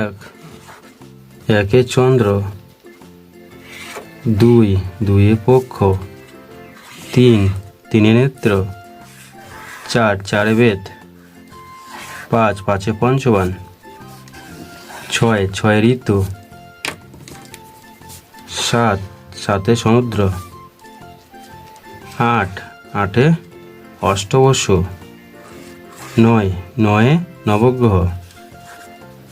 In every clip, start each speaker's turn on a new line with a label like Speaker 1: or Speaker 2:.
Speaker 1: এক, একে চন্দ্র, দুই দুয়ে পক্ষ, তিন, তিনে নেত্র, চার, চারে বেদ, পাঁচ, পাঁচে পঞ্চবান, ছয় ছয় ঋতু, সাত, সাতে সমুদ্র, আট, আটে অষ্টবসু, নয়, নয়ে নবগ্রহ।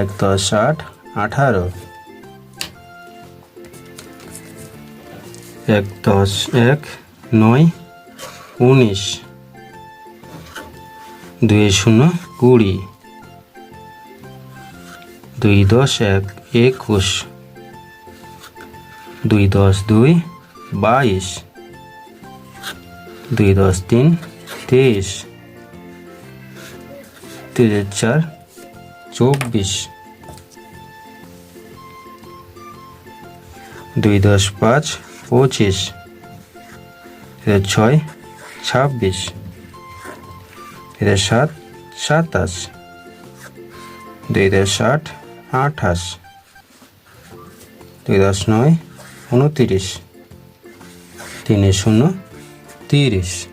Speaker 1: এক দশ আট, আঠারো। এক দশ এক, নয়, উনিশ। দুই শূন্য, কুড়ি। দুই দশ এক, একুশ। দুই দশ দুই, বাইশ। দুই দশ তিন, তেইশ। তিরিশ চার চব্বিশ। দুই দশ পাঁচ, পঁচিশ। এদের ছয়, ছাব্বিশ। এদের সাত, সাতাশ। দুই দশ আট, আঠাশ। দুই দশ নয়, উনতিরিশ। তিনে শূন্য, তিরিশ।